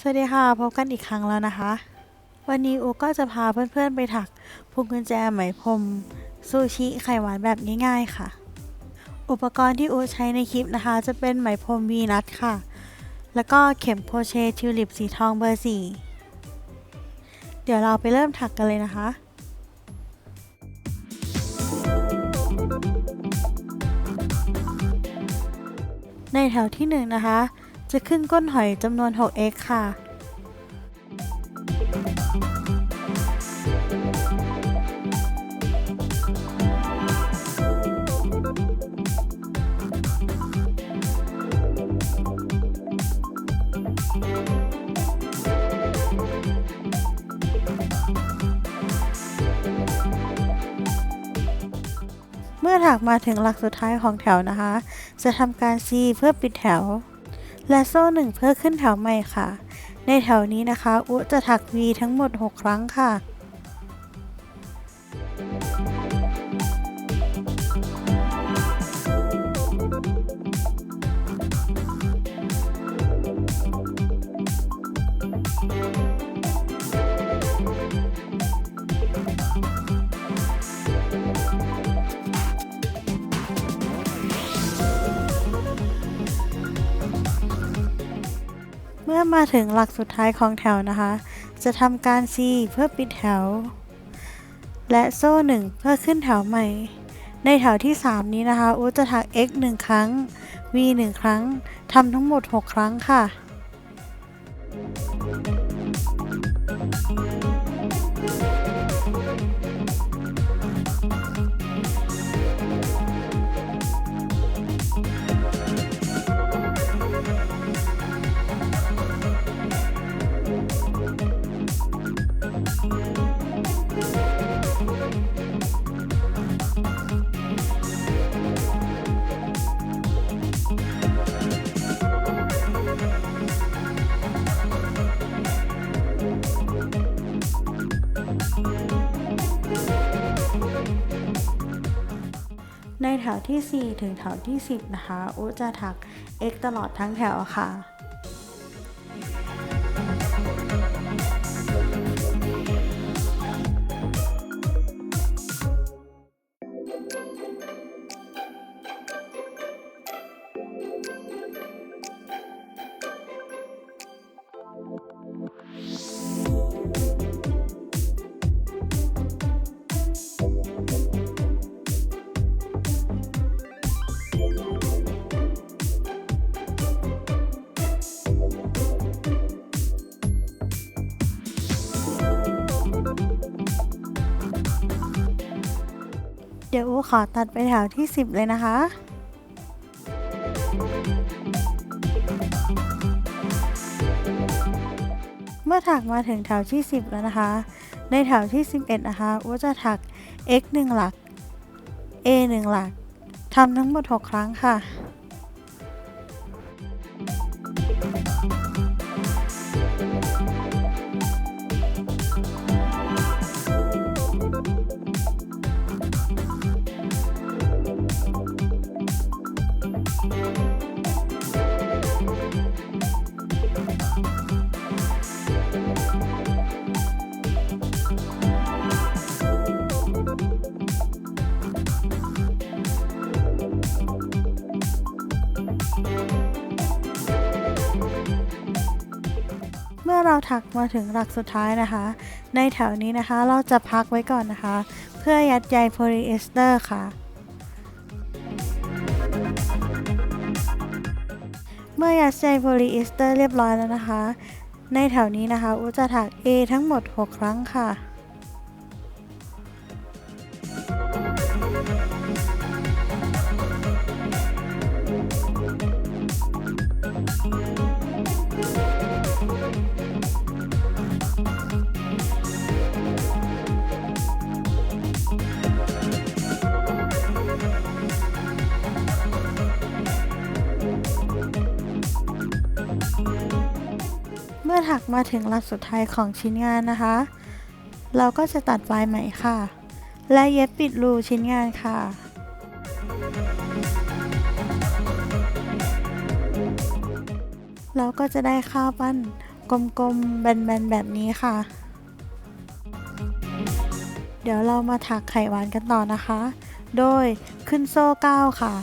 สวัสดีค่ะ พบกันอีกครั้งแล้วนะคะ วันนี้อูก็จะพาเพื่อนๆไปถักพวงกุญแจไหมพรมซูชิไข่หวานแบบง่ายๆค่ะ อุปกรณ์ที่อูใช้ในคลิปนะคะ จะเป็นไหมพรมวีนัทค่ะ แล้วก็เข็มโครเชต์ทิวลิปสีทองเบอร์สี่เดี๋ยวเราไปเริ่มถักกันเลยนะคะ ในแถวที่หนึ่งนะคะ จะขึ้นก้นหอยจำนวน 6x ค่ะ เมื่อถักมาถึงหลักสุดท้ายของแถวนะคะ จะทำการ C เพื่อปิดแถว และโซ่หนึ่งเพื่อขึ้นแถวใหม่ค่ะ ในแถวนี้นะคะอุจะถัก V ทั้งหมด 6 ครั้งค่ะ มาถึงหลักสุดท้ายของแถวนะคะ จะทำการ C เพื่อปิดแถว และโซ่หนึ่งเพื่อขึ้นแถวใหม่ ในแถวที่ 3 นี้นะคะอูจะถัก x 1 ครั้ง v 1 ครั้งทำทั้งหมด 6 ครั้งค่ะ ในแถวที่ 4 ถึงแถวที่ 10 นะคะ อุจะถัก x ตลอดทั้งแถวค่ะ เดี๋ยวอูขอตัดไปแถวที่ 10 เลยนะคะ เมื่อถักมาถึงแถวที่ 10 แล้วนะคะ ในแถวที่ 11 นะคะอูจะถัก x 1หลัก a 1หลักทำทั้งหมด 6 ครั้งค่ะ เมื่อเราถักมาถึงหลักสุดท้ายนะคะ ในแถวนี้นะคะเราจะพักไว้ก่อนนะคะ เพื่อยัดใยโพลีเอสเตอร์ค่ะ เมื่อยัดใยโพลีเอสเตอร์เรียบร้อยแล้วนะคะ ในแถวนี้นะคะอุจะถัก A ทั้งหมด 6 ครั้งค่ะ อถักมาถึงหลักสุดท้ายของชิ้นงานนะคะ เราก็จะตัดปลายไหมค่ะ และเย็บปิดรูชิ้นงานค่ะแล้วก็จะได้ข้าวปั้นกลมๆแบนๆแบบนี้ค่ะ เดี๋ยวเรามาถักไข่หวานกันต่อนะคะ โดยขึ้นโซ่9ค่ะ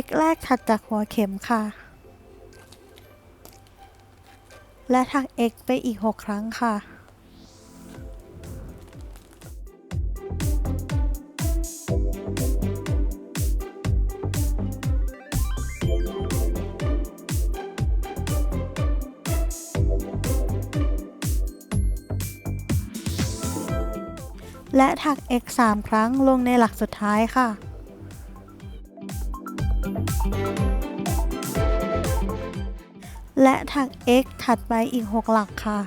x แรกถัดจากหัวเข็มค่ะ และถัก x ไปอีก 6 ครั้งค่ะและถัก x 3 ครั้งลงในหลักสุดท้ายค่ะ และถัก x ถัดไปอีก 6 หลักค่ะ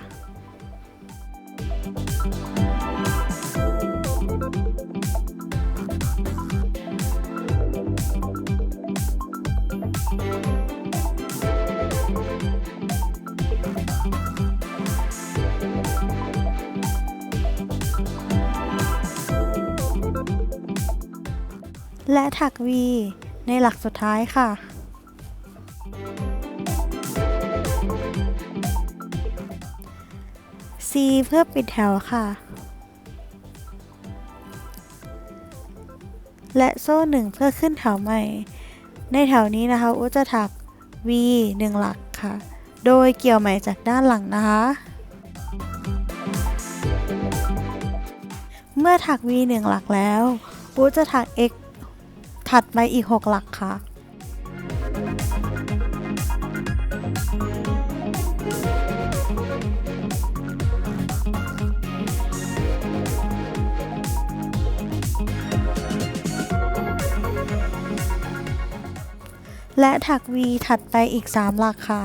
และถัก v ในหลักสุดท้ายค่ะ เพื่อปิดแถวค่ะ และโซ่หนึ่งเพื่อขึ้นแถวใหม่ ในแถวนี้นะคะอุจะถัก V 1 หลักค่ะ โดยเกี่ยวใหมจากด้านหลังนะคะ เมื่อถัก V 1 หลักแล้วอุจะถัก X ถัดไปอีก 6 หลักค่ะ และถัก V ถัดไปอีก 3 หลักค่ะ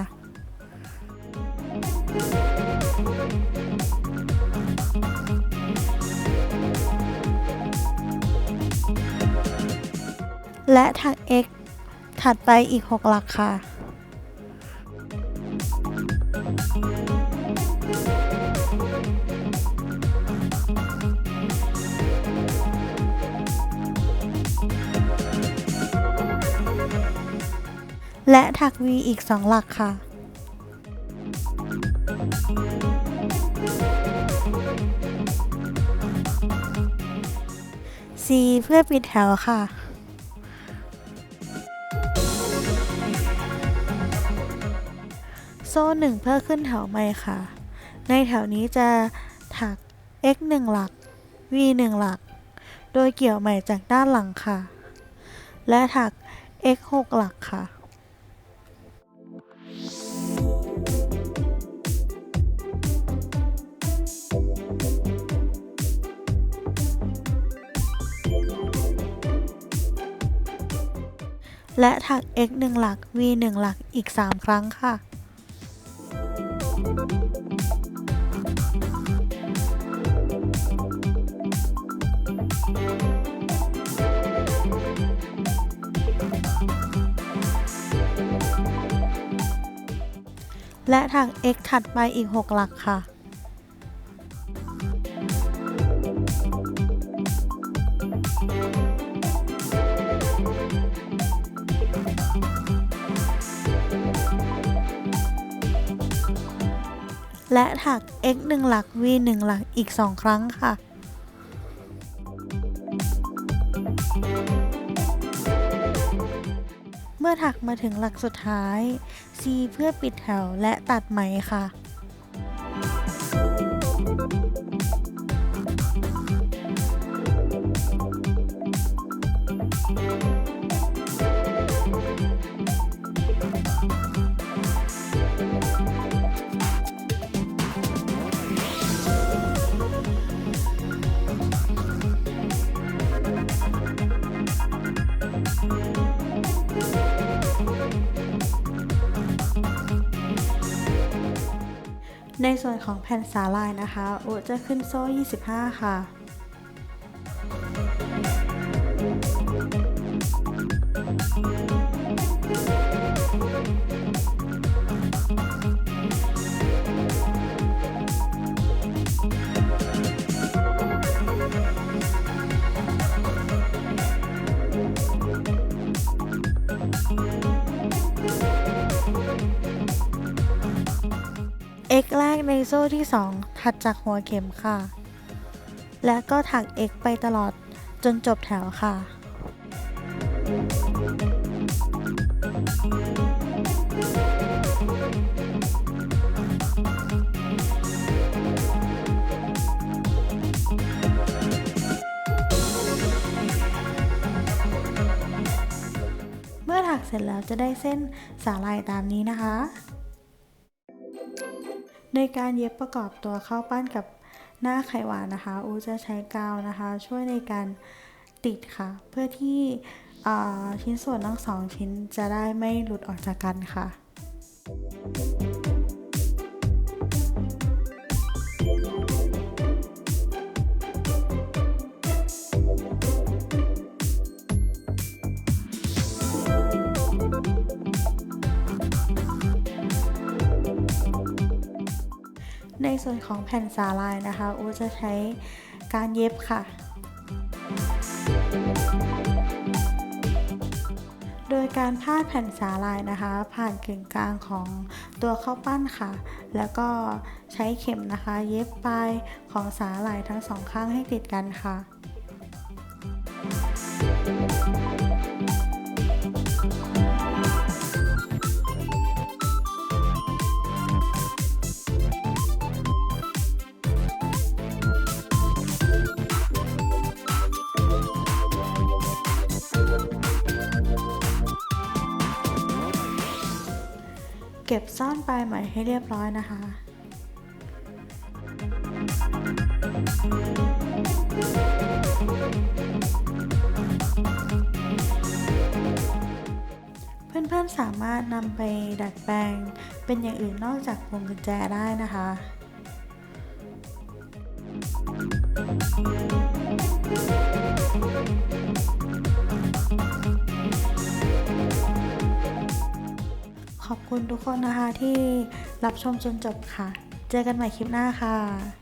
และถัก X ถัดไปอีก 6 หลักค่ะ และถัก V อีก 2 หลักค่ะ C เพื่อปิดแถวค่ะ โซ่หนึ่งเพื่อขึ้นแถวใหม่ค่ะ ในแถวนี้จะถัก x 1หลัก v 1หลัก โดยเกี่ยวใหม่จากด้านหลังค่ะ และถัก x 6หลักค่ะ และถัก x 1 หลัก v 1 หลักอีก 3 ครั้งค่ะ และถัก x ถัดไปอีก 6 หลักค่ะ และถัก x 1 หลัก v 1 หลักอีก 2 ครั้งค่ะ เมื่อถักมาถึงหลักสุดท้าย C เพื่อปิดแถวและตัดไหมค่ะ ในส่วนของแผ่นสาลายนะคะโอจะขึ้นโซ่ 25 ค่ะ โซ่ที่ 2 ถัดจากหัวเข็มค่ะ และก็ถัก x ไปตลอดจนจบแถวค่ะ เมื่อถักเสร็จแล้วจะได้เส้นสาลายตามนี้นะคะ ในการเย็บประกอบตัวข้าวปั้นกับหน้าไข่หวานนะคะอูจะใช้กาวนะคะ ช่วยในการติดค่ะ เพื่อที่ชิ้นส่วนทั้งสองชิ้นจะได้ไม่หลุดออกจากกันค่ะใน ส่วนของแผ่นสาลายนะคะอูจะใช้การเย็บค่ะ โดยการพาดแผ่นสาลายนะคะ ผ่านกึ่งกลางของตัวข้าวปั้นค่ะ แล้วก็ใช้เข็มนะคะ เย็บปลายของสาลายทั้งสองข้างให้ติดกันค่ะ เก็บซ่อนปลายไหมให้เรียบร้อยนะคะเพื่อนๆสามารถนำไปดัดแปลงเป็นอย่างอื่นนอกจากพวงกุญแจได้นะคะขอ คุณทุกคนนะคะที่รับชมจนจบค่ะ เจอกันใหม่คลิปหน้าค่ะ